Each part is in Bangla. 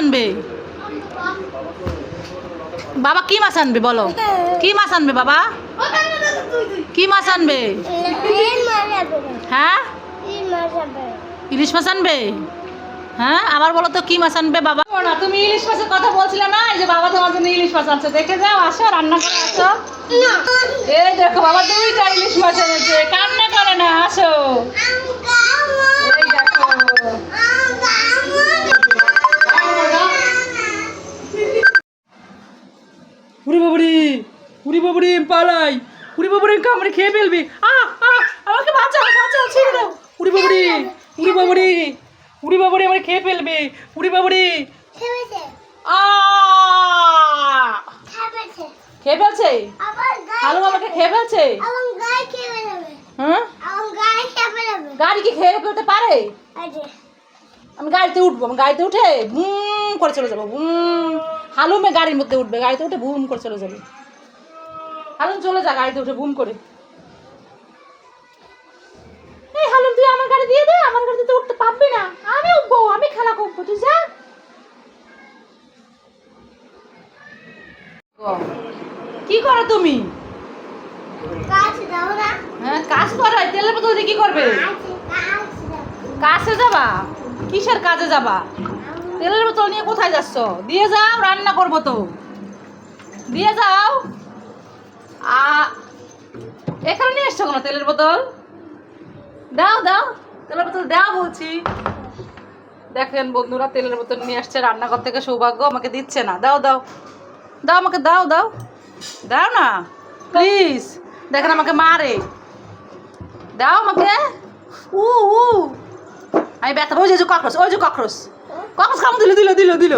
আনবে? বাবা, কি মাছ আনবে বলো? কি মাছ আনবে বাবা? কি মাছ আনবে? হ্যাঁ? ইলিশ মাছ আনবে? হ্যাঁ? আবার বলো তো, কি মাছ আনবে বাবা? না, তুমি ইলিশ মাছের কথা বলছিলে না, এই যে বাবা তোমার জন্য ইলিশ মাছ আনছে, দেখে যাও, আসো, রান্না করে আসো। এই দেখো, বাবা দুইটা ইলিশ মাছ এনেছে, কান্না করে না, আসো। পালাই উড়ি বাবুরি কামড়ে খেয়ে ফেলবি। আ আমাকে বাঁচাও বাঁচাও ছেড়ে দাও। উড়ি বাবুরি উড়ি বাবুরি উড়ি বাবুরি আমাকে খেয়ে ফেলবে। উড়ি বাবুরি। আ খেয়ে ফেলছে? হালু আমাকে খেয়ে ফেলছে? হ্যাঁ গাড়ি কি খেয়ে ফেলতে পারে? আমি গাড়িতে উঠবো আমি গাড়িতে উঠে বুম করে চলে যাব বুম হালুমে গাড়ির মধ্যে উঠবে গাড়িতে উঠে বুম করে চলে যাবে। হালুম চলে যা গাড়িতে উঠে বুম করে। এই হালুম তুই আমার গাড়ি দিয়ে দে আমার গাড়িতে তো উঠতে পারবি না। আমি উঠবো আমি খেলা করব তুই যা। কি করো তুমি? হ্যাঁ কাজ করো তেলের বোতল দিয়ে কি করবে? কাছে যাবা? কিসের কাজে যাবা? তেলের বোতল নিয়ে কোথায় যাচ্ছ? দিয়ে যাও রান্না করব তো। দিয়ে যাও। এখানে নিয়ে এসছো কেন তেলের বোতল? দাও দাও, তেলের বোতল দাও বলছি। দেখেন বন্ধুরা, তেলের বোতল নিয়ে আসছে রান্নাঘর থেকে সৌভাগ্য, আমাকে দিচ্ছে না। দাও দাও দাও আমাকে, দাও দাও। দাও না প্লিজ দেখেন আমাকে মারে। দাও আমাকে। উ উ। আমি ব্যথা, ওই যে ককরোচ, ওই যে ককরোচ। ককরোচ কামড় দিল দিল দিল দিল।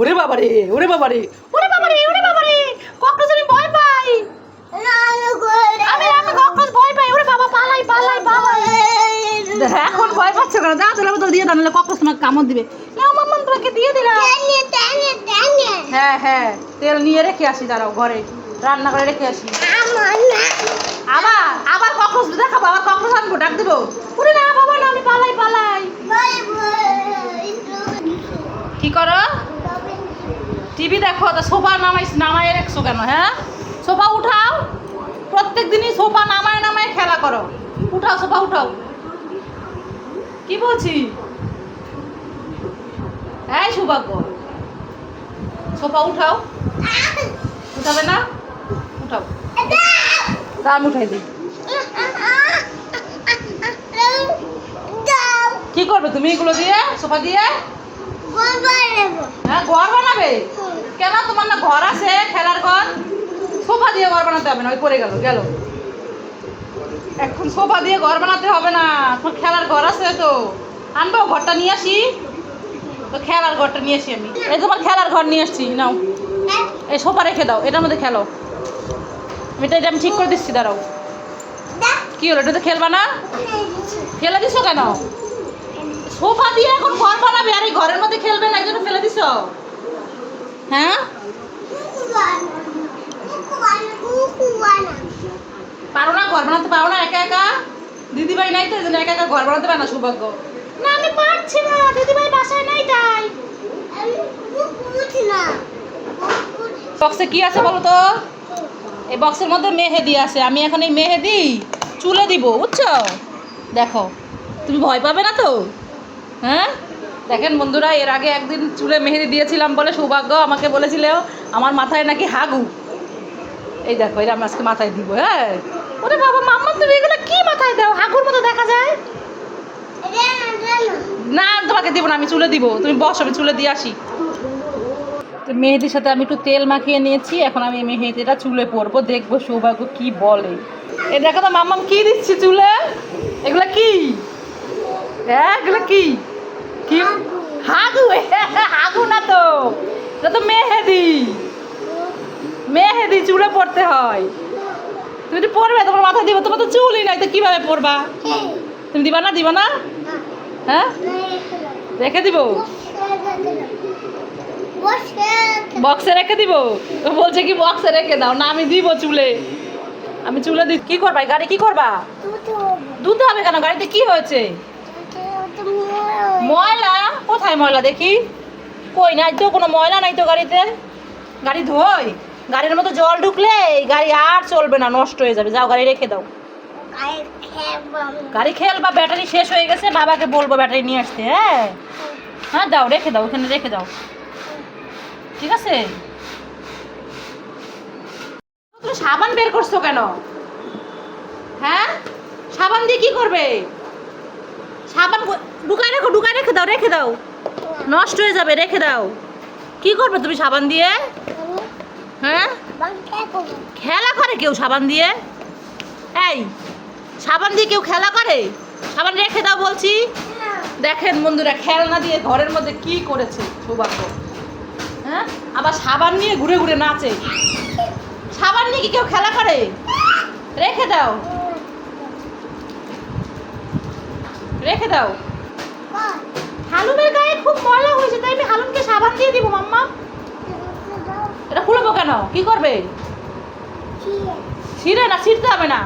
ওরে বাবা রে ওরে বাবা রে ওরে বাবা রে ওরে বাবা রে ককরোচ আমি ভয় পাই। আমি আমি ককরোচ ভয় পাই? ওরে বাবা পালাই পালাই পালাই। এখন ভয় পাচ্ছ কেন? দাও তেলের বোতল দিয়ে নাহলে ককরোচ তোমাকে কামড় দিবে। নাও মাম্মা তোমাকে দিয়ে দিলাম। হ্যাঁ হ্যাঁ তেল নিয়ে রেখে আসি দাঁড়াও ঘরে রান্না করে রেখে আসি। আবার আবার ককরোচ দেখাবো আবার ককরোচ আনব ডাক দেবো? ওরে না বাবা না আমি পালাই পালাই। কি করো? টিভি দেখো তো সোফা নামাইস নামাই রাখছো কেন হ্যাঁ? সোফা উঠাও প্রত্যেক দিনই সোফা নামায় নামায় খেলা করো। উঠাও সোফা উঠাও। কি বলছি? এই সৌভাগ্য। সোফা উঠাও। উঠাবে না? উঠাও। তা আমি উঠাই দিই। কি করবে তুমি এগুলো দিয়ে সোফা দিয়ে? হ্যাঁ ঘর বানাবে? কেন? তোমার না ঘর আছে খেলার ঘর। সোফা দিয়ে ঘর বানাতে হবে না, ওই পড়ে গেল গেল। এখন সোফা দিয়ে ঘর বানাতে হবে না তোমার খেলার ঘর আছে তো। আনব, ঘরটা নিয়ে আসি। তো খেলার ঘরটা নিয়ে আসি আমি। এই তোমার খেলার ঘর নিয়ে আসছি, নাও। এই সোফা রেখে দাও, এটার মধ্যে খেলো। তো এটা আমি ঠিক করে দিচ্ছি, দাঁড়াও। কি হলো, এটা তো খেলবা না? ফেলে দিছো কেন? সোফা দিয়ে এখন ঘর বানাবে, আর এই ঘরের মধ্যে খেলবে না, এই জন্য ফেলে দিছো? হ্যাঁ? পারো না ঘর বানাতে পারো না একা একা? দিদিভাই নাই তো এই জন্য একা একা ঘর বানাতে পারে না সৌভাগ্য। না আমি পারছি না দিদিভাই বাসায় নাই তাই। বক্সে কি আছে বলো তো? এই বক্সের মধ্যে মেহেদি আছে আমি এখন এই মেহেদি চুলে দিব বুঝছ? দেখো তুমি ভয় পাবে না তো? হ্যাঁ? দেখেন বন্ধুরা এর আগে একদিন চুলে মেহেদি দিয়েছিলাম বলে সৌভাগ্য আমাকে বলেছিল আমার মাথায় নাকি হাগু। এই দেখো, এরা আজকে মাথায় দিব হ্যাঁ? ওরে বাবা, মাম্মা, তুমি এগুলো কি মাথায় দাও? হাগুর মতো দেখা যায়? না, তোমাকে দিব না, আমি চুলে দিব। তুমি বসো, আমি চুলে দিয়ে আসি। তো মেহেদির সাথে আমি একটু তেল মাখিয়ে নিয়েছি, এখন আমি মেহেদিটা চুলে পরবো, দেখব সৌভাগ্য কি বলে। এ দেখো তো, মাম্মাম কি দিচ্ছি চুলে? এগুলা কি? হ্যাঁ এগুলো কি? কি? হাগু হাগু না তো, এটা তো মেহেদি। মেহেদি চুলে পড়তে হয়। তুমি যদি পড়বে তোমার মাথায় দিব, তোমার তো চুলই নাই, তো কীভাবে পড়বা তুমি দিবা না দিবা না? হ্যাঁ? রেখে দিব? বক্সে রেখে দিব? বলছে কি, বক্সে রেখে দাও, না, আমি দিব চুলে। আমি চুলে দি কি করবা? গাড়ি কি করবা? দুধ হবে কেন? গাড়িতে কি হয়েছে? ময়লা? কোথায় ময়লা দেখি? কই, নাই তো কোনো ময়লা, নাই তো গাড়িতে? গাড়ি ধোয়? গাড়ির মতো জল ঢুকলে এই গাড়ি আর চলবে না, নষ্ট হয়ে যাবে। যাও, গাড়ি রেখে দাও। গাড়ি খেল বা ব্যাটারি শেষ হয়ে গেছে, বাবাকে বলব ব্যাটারি নিয়ে আসতে হ্যাঁ? হ্যাঁ দাও, রেখে দাও, ওখানে রেখে দাও। ঠিক আছে? তুমি সাবান বের করছ কেন? হ্যাঁ? সাবান দিয়ে কি করবে? সাবান ঢুকায় রেখো, ঢুকায় রেখে দাও রেখে দাও। নষ্ট হয়ে যাবে, রেখে দাও। কি করবে তুমি সাবান দিয়ে? হ্যাঁ? খেলা করে কেউ সাবান দিয়ে? এই সাবান দিয়ে কেউ খেলা করে? সাবান রেখে দাও বলছি। দেখেন বন্ধুরা খেলনা দিয়ে ঘরের মধ্যে কি করেছে সৌভাগ্য হ্যাঁ? আবার সাবান নিয়ে ঘুরে ঘুরে নাচে। সাবান নিয়ে কি কেউ খেলা করে? রেখে দাও। রেখে দাও। হালুমের গায়ে খুব ময়লা হয়েছে তাই আমি হালুমকে সাবান দিয়ে দিব মাম্মা। এটা খুলবো কেন? কি করবে? ছিঁড়ে না, ছিঁড়তে হবে না।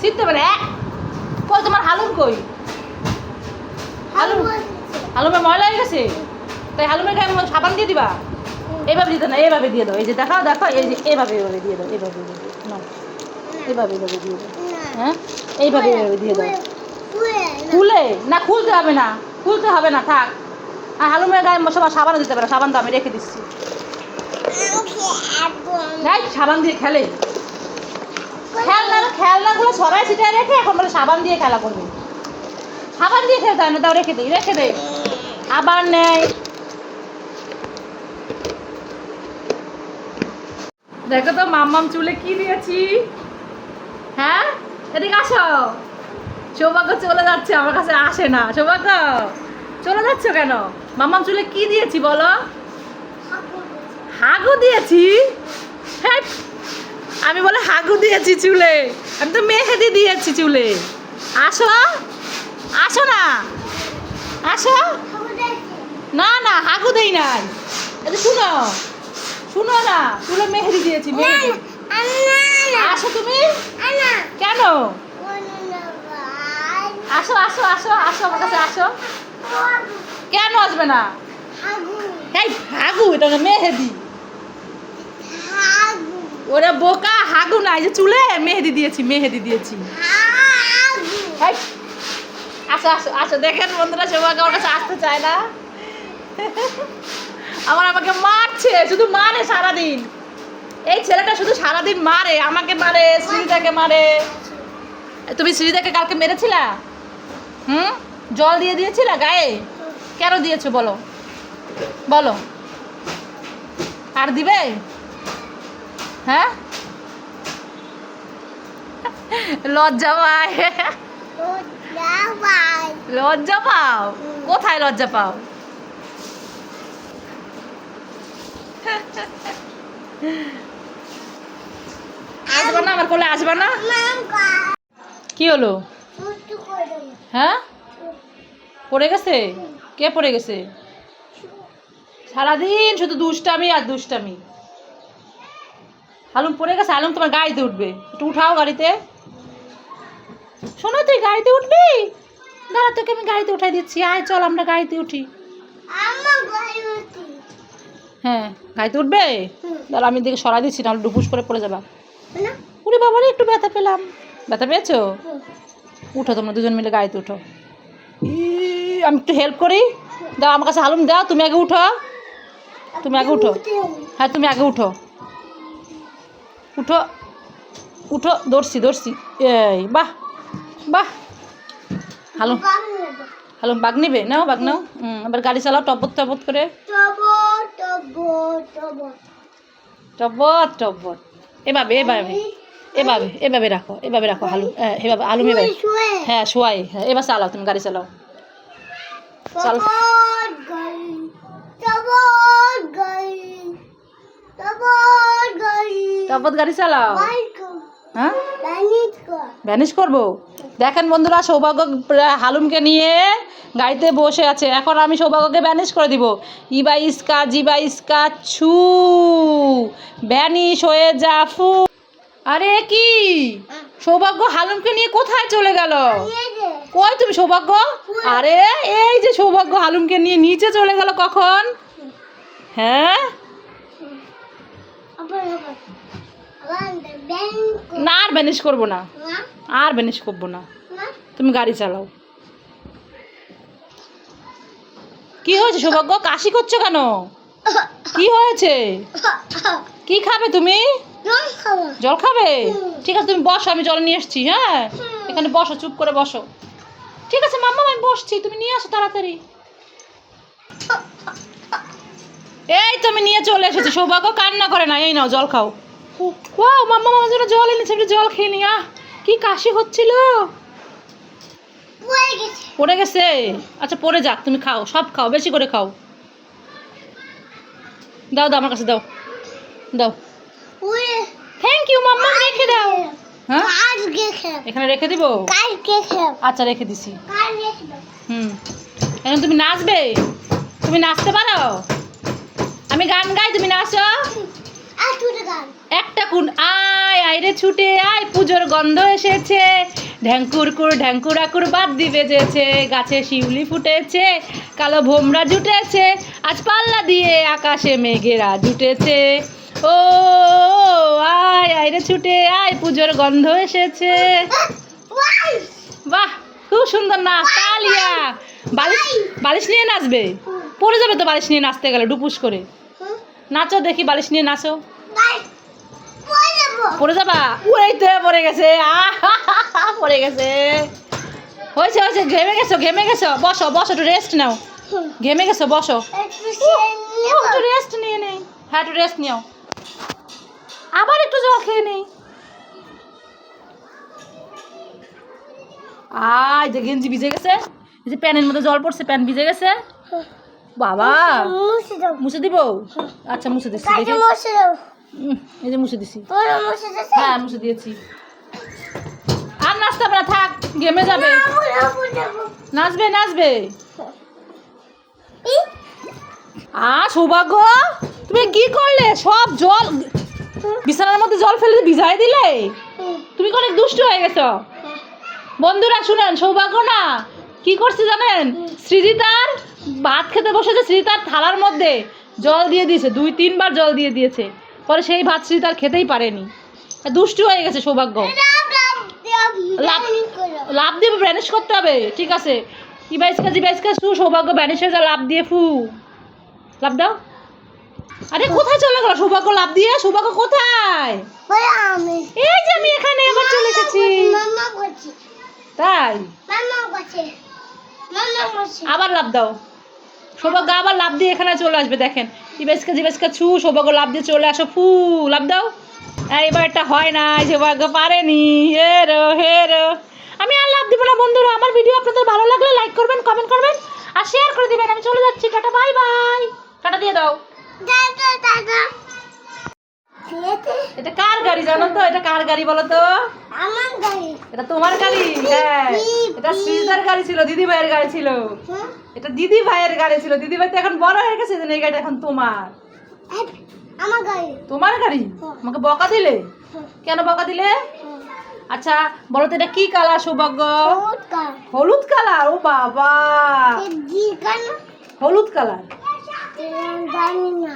ছিঁড়তে হবে না কই, তোমার হালুম কই? হালুম হালুমের ময়লা হয়ে গেছে? তাই হালুমের গায়ে সাবান দিয়ে দিবা? এভাবে দিতে না, এভাবে দিয়ে দাও। এই যে দেখাও দেখো এই যে এভাবে এভাবে দিয়ে দাও, এভাবে এভাবে এভাবে এভাবে দিয়ে দাও। হ্যাঁ? এইভাবে, এভাবে দিয়ে দাও। খুলে? না, খুলতে হবে না। খুলতে হবে না, থাক। আর হালুমের গায়ে সবার সাবান দিতে পারে, সাবান তো আমি রেখে দিচ্ছি। সাবান দিয়ে খেলে। খেলনা খেলনাগুলো রেখে এখন বলে সাবান দিয়ে খেলা করবে। সাবান দিয়ে খেলতে হয় না তাও রেখে দেই রেখে দেই আবার নেয় দেখো তো, মাম্মাম চুলে কি দিয়েছি? হ্যাঁ? এদিকে আসো। সৌভাগ্য চলে যাচ্ছে, আমার কাছে আসে না। সৌভাগ্য, চলে যাচ্ছ কেন? মাম্মাম চুলে কি দিয়েছি বলো? হাগু দিয়েছি। হ্যাঁ আমি বলে হাগু দিয়েছি চুলে। আমি তো মেহেদি দিয়েছি চুলে। আসো আসো না। আসো। না না হাগু দেই নাই। এটা শুনো শুনো না চুলে মেহেদি দিয়েছি মেহেদি। আসো তুমি। কেন? আসো আসো আসো আসো আমার কাছে আসো। কেন আসবে না? এই হাগু এটা মেহেদি। ওরা বোকা, হাগু না, এই যে চুলে মেহেদি দিয়েছি মেহেদি দিয়েছি। আসো আসো আসো, দেখেন বন্ধুরা সৌভাগ্য আমার কাছে আসতে চায় না। আমার আমাকে মারছে, শুধু মারে সারাদিন। এই ছেলেটা শুধু সারাদিন মারে, আমাকে মারে, শ্রীদাকে মারে। তুমি শ্রীদাকে কালকে মেরেছিলা? হুম? জল দিয়ে দিয়েছিলা গায়ে? কেন দিয়েছ, বলো। বলো। আর দিবে? হ্যাঁ? লজ্জা পায়। লজ্জা পাও? কোথায় লজ্জা পাও? আসবে না আমার কোলে, আসবে না? কি হলো? হ্যাঁ? পড়ে গেছে? কে পড়ে গেছে? সারাদিন শুধু দুষ্টামি আর দুষ্টামি। হালুম পড়ে গেছে হালুম তোমার গাড়িতে উঠবে। একটু উঠাও গাড়িতে। শোনো তুই গাড়িতে উঠবি? দাঁড়া তোকে আমি গাড়িতে উঠাই দিচ্ছি। আয় চল আমরা গাড়িতে উঠি। হ্যাঁ গাড়িতে উঠবে? দাঁড়া আমি দিকে সরাই দিচ্ছি নাহলে ডুবুস করে পড়ে যাবা। উড়ে বাবারে একটু ব্যথা পেলাম। ব্যথা পেয়েছ? উঠো তোমরা দুজন মিলে গাড়িতে উঠো। আমি একটু হেল্প করি। দাও আমার কাছে হালুম দাও তুমি আগে উঠো। তুমি আগে উঠো। হ্যাঁ তুমি আগে উঠো। উঠো উঠো দৌড়ছি দৌড়ছি। এই বাহ বাহ। হালুম হালুম বাগ নেবে? নাও বাগ নাও। এবার গাড়ি চালাও টপত টপত করে। টপত টপত এভাবে এভাবে এভাবে এভাবে রাখো এভাবে রাখো হালু হ্যাঁ, এভাবে আলুম এভাবে হ্যাঁ শোয়াই হ্যাঁ এবার চালাও তুমি গাড়ি চালাও। চল গাড়ি চালাও। হ্যাঁ? ভ্যানিশ করব? দেখেন বন্ধুরা সৌভাগ্য হালুমকে নিয়ে গাড়িতে বসে আছে। এখন আমি সৌভাগ্যকে ভ্যানিশ করে দিব। ইবা ইস্কা জিবা ইস্কা ছু। ভ্যানিশ হয়ে যা ফু। আরে কি? সৌভাগ্য হালুমকে নিয়ে কোথায় চলে গেল? কই তুমি সৌভাগ্য? আরে এই যে সৌভাগ্য হালুমকে নিয়ে নিচে চলে গেল কখন? হ্যাঁ? না আর ব্যানিশ করব না। আর ব্যানিশ করব না। তুমি গাড়ি চালাও। কি হয়েছে সৌভাগ্য? কাশি করছ কেন? কি হয়েছে? কি খাবে তুমি? জল খাবে। ঠিক আছে তুমি বসো আমি জল নিয়ে এসছি হ্যাঁ? এখানে বসো চুপ করে বসো। ঠিক আছে মাম্মা আমি বসছি তুমি নিয়ে আসো তাড়াতাড়ি। এই তো আমি নিয়ে চলে এসেছ সৌভাগ্য কান্না করে না এই নাও জল খাও। ও মাম্মা মামার জন্য জল এনেছে একটু জল খেয়ে নি আহ। কি কাশি হচ্ছিল? পড়ে গেছে। আচ্ছা পড়ে যাক তুমি খাও সব খাও বেশি করে খাও। দাও দাও আমার কাছে দাও। দাও। থ্যাংক ইউ মাম্মা রেখে দাও। হ্যাঁ? এখানে রেখে দিব? আচ্ছা রেখে দিছি। হুম। এখন তুমি নাচবে? তুমি নাচতে পারো? আমি গান গাই তুমি নাচো। একটা কুন আয় আইরে ছুটে আয় পুজোর গন্ধ এসেছে। ঢ্যাঙ্কুর কুর ঢ্যাঙ্কুর আকুর বাদ দিবে যেছে গাছে শিউলি ফুটেছে কালো ভোমরা জুটেছে আজ পাল্লা দিয়ে আকাশে মেঘেরা জুটেছে। ও আয় আইরে ছুটে আয় পুজোর গন্ধ এসেছে। বাহ খুব সুন্দর নাচ তালিয়া। বালিশ বালিশ নিয়ে নাচবে? পড়ে যাবে তো বালিশ নিয়ে নাচতে গেলে ডুপুস করে। নাচো দেখি বালিশ নিয়ে নাচো। পড়ে যাবা? ওই তো পড়ে গেছে। পড়ে গেছে। হয়েছে হয়েছে ঘেমে গেছো ঘেমে গেছো। বসো বসো একটু রেস্ট নাও। ঘেমে গেছো বসো। একটু রেস্ট নিয়ে নেই। হ্যাঁ একটু রেস্ট নিও। আবার একটু জল খেয়ে নেই। আয় যে গেঞ্জি ভিজে গেছে। এই যে প্যানের মধ্যে জল পড়ছে প্যান ভিজে গেছে। বাবা মুছে দিব? আচ্ছা মুছে দিচ্ছি দেখি। এই যে মুছে দিছি। হ্যাঁ মুছে দিয়েছি। আর নাচতে হবে থাক ঘেমে যাবে। নাচবে নাচবে। আ সৌভাগ্য। তুমি কি করলে? সব জল বিছানার মধ্যে জল ফেলে ভিজাই দিলে? তুমি অনেক দুষ্ট হয়ে গেছো? বন্ধুরা শুনেন সৌভাগ্য না। কি করছে জানেন? সৃজিতার ভাত খেতে বসেছে সৃজিতার থালার মধ্যে। জল দিয়ে দিয়েছে দুই তিনবার জল দিয়ে দিয়েছে। পরে সেই ভাত সৃজিতার খেতেই পারেনি। দুষ্টু হয়ে গেছে সৌভাগ্য। লাভ দিয়ে ব্যানিশ করতে হবে ঠিক আছে। ইবাইসকা জিবাইসকা সু সৌভাগ্য ব্যানিশ হয়ে যা লাভ দিয়ে ফু। লাভ দাও। আরে কোথায় চলে গেল? সৌভাগ্য লাভ দিয়ে? সৌভাগ্য কোথায়? এই যে আমি এখানে আবার চলে এসেছি। তাই? আবার লাভ দাও। সৌভাগ্য আবার লাভ দিয়ে এখানে চলে আসবে দেখেন। ইবেসকা জিবেসকা ছু সৌভাগ্য লাভ দিয়ে চলে আসো ফু লাভ দাও। এবার এটা হয় না সৌভাগ্য পারেনি হেরো হেরো আমি আর লাভ দিব না বন্ধুরা আমার ভিডিও আপনাদের ভালো লাগলে লাইক করবেন কমেন্ট করবেন আর শেয়ার করে দিবেন। আমি চলে যাচ্ছি টাটা বাই বাই টাটা দিয়ে দাও। এটা কার গাড়ি জানো তো? এটা কার গাড়ি বলো তো? আমার গাড়ি। এটা তোমার গাড়ি? হ্যাঁ। এটা শ্রীদার গাড়ি ছিল দিদি ভাইয়ের গাড়ি ছিল। হ্যাঁ? এটা দিদি ভাইয়ের গাড়ি ছিল। দিদি ভাই তো এখন বড় হয়ে গেছে এই গাড়িটা এখন তোমার। আমার গাড়ি। তোমার গাড়ি? হ্যাঁ। আমাকে বকা দিলে? হ্যাঁ, কেন বকা দিলে। আচ্ছা বলো তো এটা কি কালার সৌভাগ্য? হলুদ কালার। ও বাবা। হলুদ কালার। জানি না।